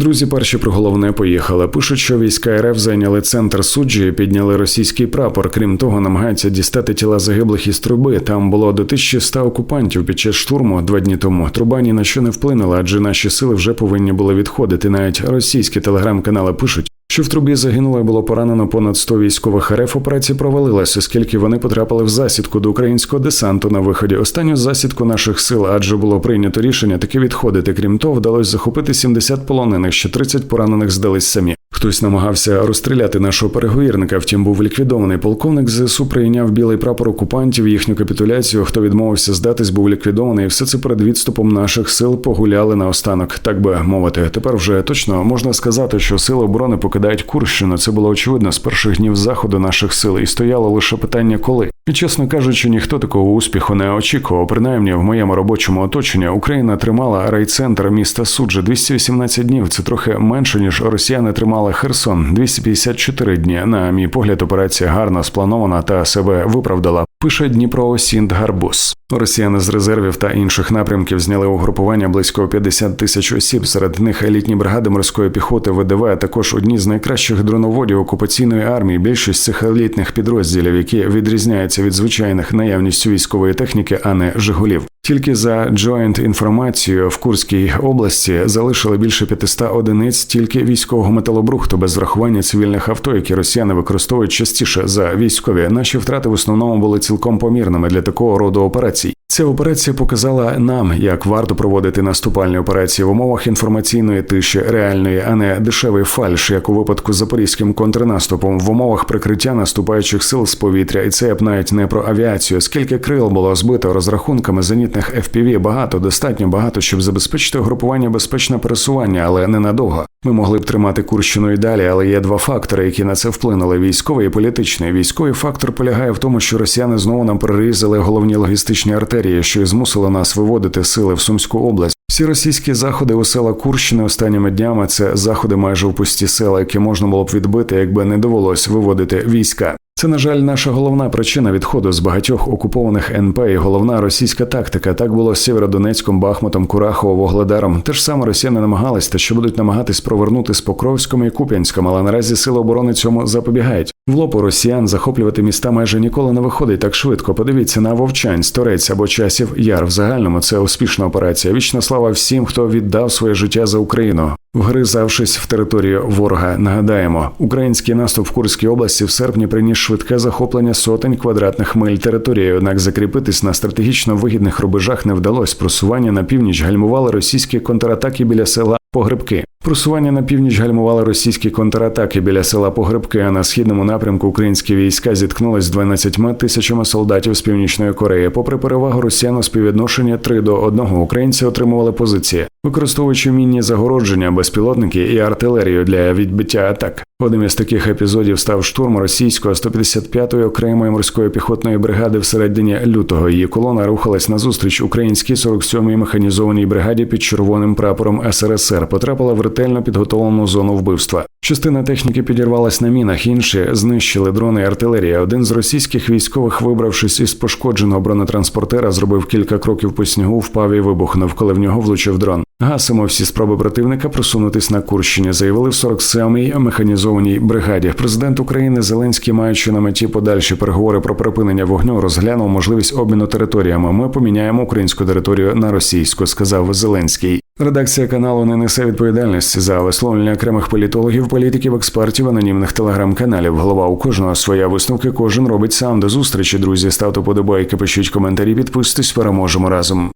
Друзі, перші про головне поїхали. Пишуть, що війська РФ зайняли центр суджі, і підняли російський прапор. Крім того, намагаються дістати тіла загиблих із труби. Там було до 1100 окупантів під час штурму два дні тому. Труба ні на що не вплинула, адже наші сили вже повинні були відходити. Навіть російські телеграм-канали пишуть. Що в трубі загинуло і було поранено понад 100 військових РФ, операція провалилася, оскільки вони потрапили в засідку до українського десанту на виході. Останню засідку наших сил, адже було прийнято рішення таки відходити. Крім того, вдалося захопити 70 полонених, ще 30 поранених здались самі. Хтось намагався розстріляти нашого переговірника, втім був ліквідований. Полковник ЗСУ прийняв білий прапор окупантів, їхню капітуляцію. Хто відмовився здатись, був ліквідований. Все це перед відступом наших сил погуляли на останок, так би мовити. Тепер вже точно можна сказати, що сили оборони покидають Курщину. Це було очевидно з перших днів заходу наших сил, і стояло лише питання, коли. Чесно кажучи, ніхто такого успіху не очікував. Принаймні, в моєму робочому оточенні Україна тримала райцентр міста Суджа 218 днів. Це трохи менше ніж росіяни тримали Херсон 254 дні. На мій погляд, операція гарно спланована та себе виправдала. Пише Дніпро Сінд Гарбус. Росіяни з резервів та інших напрямків зняли угрупування близько 50 тисяч осіб. Серед них елітні бригади морської піхоти ВДВ, а також одні з найкращих дроноводів окупаційної армії. Більшість цих елітних підрозділів, які відрізняються від звичайних наявністю військової техніки, а не Жигулів. Тільки за Joint інформацією в Курській області залишили більше 500 одиниць тільки військового металобрухту без врахування цивільних авто, які росіяни використовують частіше за військові. Наші втрати в основному були цілком помірними для такого роду операцій. Ця операція показала нам, як варто проводити наступальні операції в умовах інформаційної тиші, реальної, а не дешевий фальш, як у випадку з запорізьким контрнаступом, в умовах прикриття наступаючих сил з повітря, і це б навіть не про авіацію. Скільки крил було збито розрахунками зенітних FPV, багато, достатньо багато, щоб забезпечити групування безпечне пересування, але ненадовго. Ми могли б тримати Курщину і далі, але є два фактори, які на це вплинули: військовий і політичний. Військовий фактор полягає в тому, що росіяни знову нам перерізали головні логістичні артерії, що й змусило нас виводити сили в Сумську область. Всі російські заходи у села Курщини останніми днями це заходи майже в пусті села, які можна було б відбити, якби не довелось виводити війська. Це, на жаль, наша головна причина відходу з багатьох окупованих НП і головна російська тактика. Так було з Сєвєродонецьком, Бахмутом, Курахово, Вогледаром. Те ж саме росіяни намагались та що будуть намагатись провернути з Покровськом і Куп'янськом, але наразі сили оборони цьому запобігають. В лопу росіян захоплювати міста майже ніколи не виходить так швидко. Подивіться на Вовчань, Торець або часів Яр. В загальному це успішна операція. Вічна слава всім, хто віддав своє життя за Україну. Вгризавшись в територію ворога, нагадаємо, український наступ в Курській області в серпні приніс швидке захоплення сотень квадратних миль території. Однак закріпитись на стратегічно вигідних рубежах не вдалось. Просування на північ гальмували російські контратаки біля села Погребки. Просування на північ гальмували російські контратаки біля села Погребки, а на східному напрямку українські війська зіткнулись з 12 тисячами солдатів з північної Кореї. Попри перевагу росіян у співвідношенні 3 до 1, українці отримували позиції, використовуючи мінні загородження, безпілотники і артилерію для відбиття атак. Одним із таких епізодів став штурм російської 155-ї окремої морської піхотної бригади в середині лютого. Її колона рухалась назустріч українській 47-й механізованій бригаді під червоним прапором СРСР. Потрапила в ретельно підготовлену зону вбивства. Частина техніки підірвалась на мінах, інші знищили дрони і артилерія. Один з російських військових, вибравшись із пошкодженого бронетранспортера, зробив кілька кроків по снігу, впав і вибухнув, коли в нього влучив дрон. Гасимо всі спроби противника просунутись на Курщині, заявили в 47-й механізованій бригаді. Президент України Зеленський, маючи на меті подальші переговори про припинення вогню, розглянув можливість обміну територіями. Ми поміняємо українську територію на російську, сказав Зеленський. Редакція каналу не несе відповідальності за висловлення окремих політологів, політиків, експертів, анонімних телеграм-каналів. Голова у кожного своя висновки. Кожен робить сам до зустрічі. Друзі, ставте подобайки, пишіть коментарі, підписуйтесь, переможемо разом.